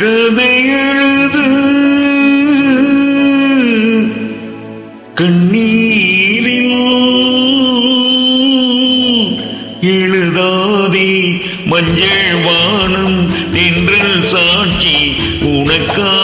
கதை எழுது கண்ணீரில் எழுதாதே மஞ்சள் வானம் நின்றல் சாட்சி உனக்கா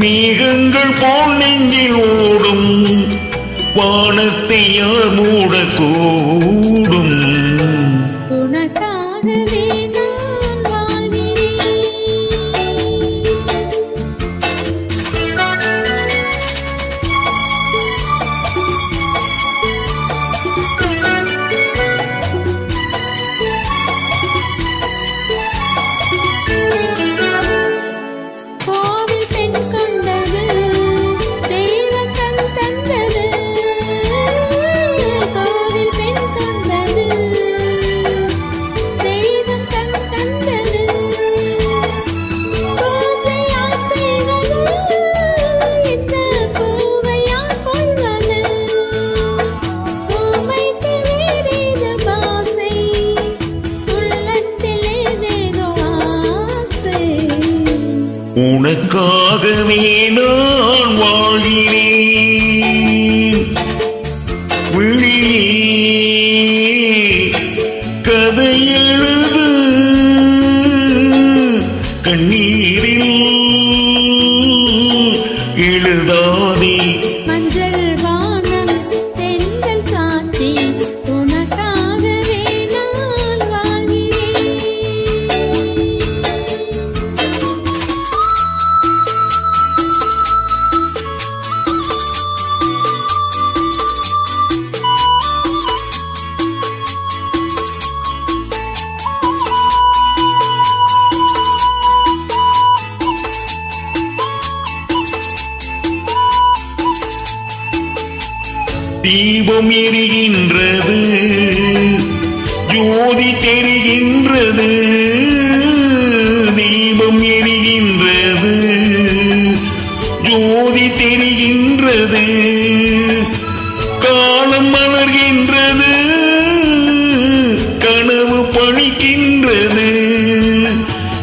மேகங்கள் போல் நெஞ்சில் ஓடும் வானத்தை யார் மூடக்கோ? உனக்காகவே நான் வாழ்கிறேன். கதை எழுது. கண்ணீரில் எழுதாதே தீபம் எரிகின்றது. ஜோதி தெரிகின்றது. தீபம் எரிகின்றது. ஜோதி தெரிகின்றது. காலம் மலர்கின்றது. கனவு பழிக்கின்றது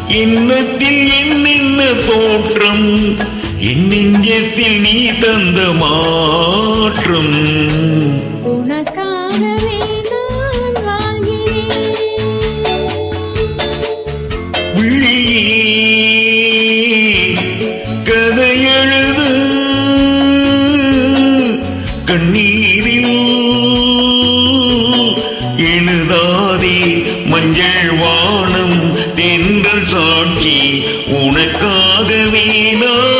எண்ணத்தில் என்னென்ன தோற்றம் என் நெஞ்சத்தில் நீ தந்த மாற்றம். உனக்காகவே நான் வாழ்கிறேன் விழியே கதை எழுது கண்ணீரில் எழுதாதே மஞ்சள் வானம் தென்றல் சாட்சி உனக்காகவே நான்